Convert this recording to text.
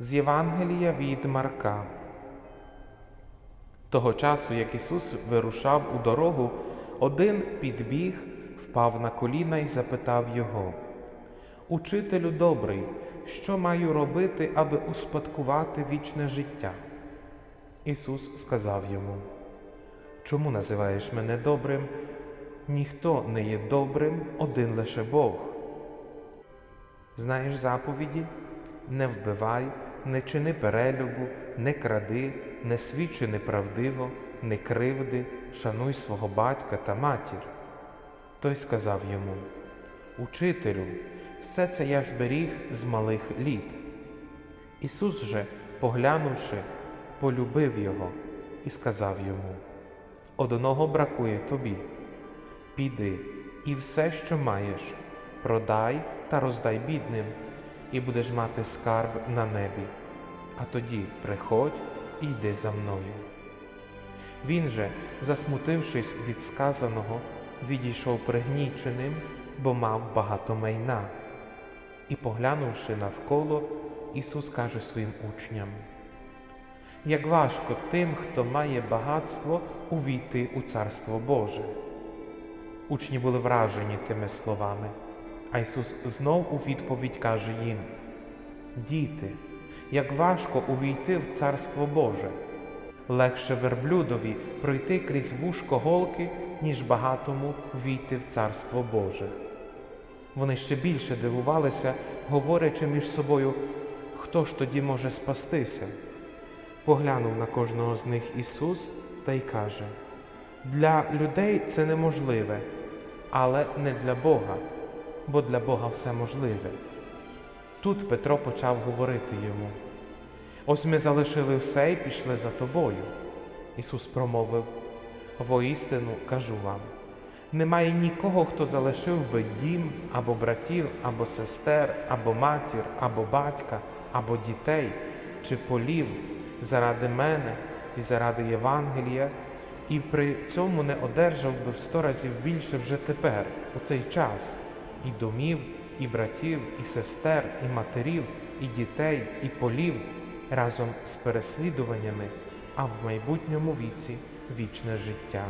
З Євангелія від Марка. Того часу, як Ісус вирушав у дорогу, один підбіг, впав на коліна і запитав Його: Учителю добрий, що маю робити, аби успадкувати вічне життя? Ісус сказав йому: Чому називаєш мене добрим? Ніхто не є добрим, один лише Бог. Знаєш заповіді? Не вбивай, не чини перелюбу, не кради, не свідчи неправдиво, не кривди, шануй свого батька та матір. Той сказав йому: Учителю, все це я зберіг з малих літ. Ісус же, поглянувши, полюбив його і сказав йому: Одного бракує тобі. Піди і все, що маєш, продай та роздай бідним, і будеш мати скарб на небі. А тоді приходь і йди за мною. Він же, засмутившись від сказаного, відійшов пригніченим, бо мав багато майна. І, поглянувши навколо, Ісус каже своїм учням: Як важко тим, хто має багатство, увійти у Царство Боже. Учні були вражені тими словами, а Ісус знов у відповідь каже їм: Діти, як важко увійти в Царство Боже, легше верблюдові пройти крізь вушко голки, ніж багатому війти в Царство Боже. Вони ще більше дивувалися, говорячи між собою, хто ж тоді може спастися. Поглянув на кожного з них Ісус та й каже: Для людей це неможливе, але не для Бога, бо для Бога все можливе. Тут Петро почав говорити йому: Ось ми залишили все і пішли за тобою. Ісус промовив: Воістину кажу вам, немає нікого, хто залишив би дім, або братів, або сестер, або матір, або батька, або дітей, чи полів заради мене і заради Євангелія, і при цьому не одержав би в сто разів більше вже тепер, у цей час, і домів, і братів, і сестер, і матерів, і дітей, і полів разом з переслідуваннями, а в майбутньому віці вічне життя.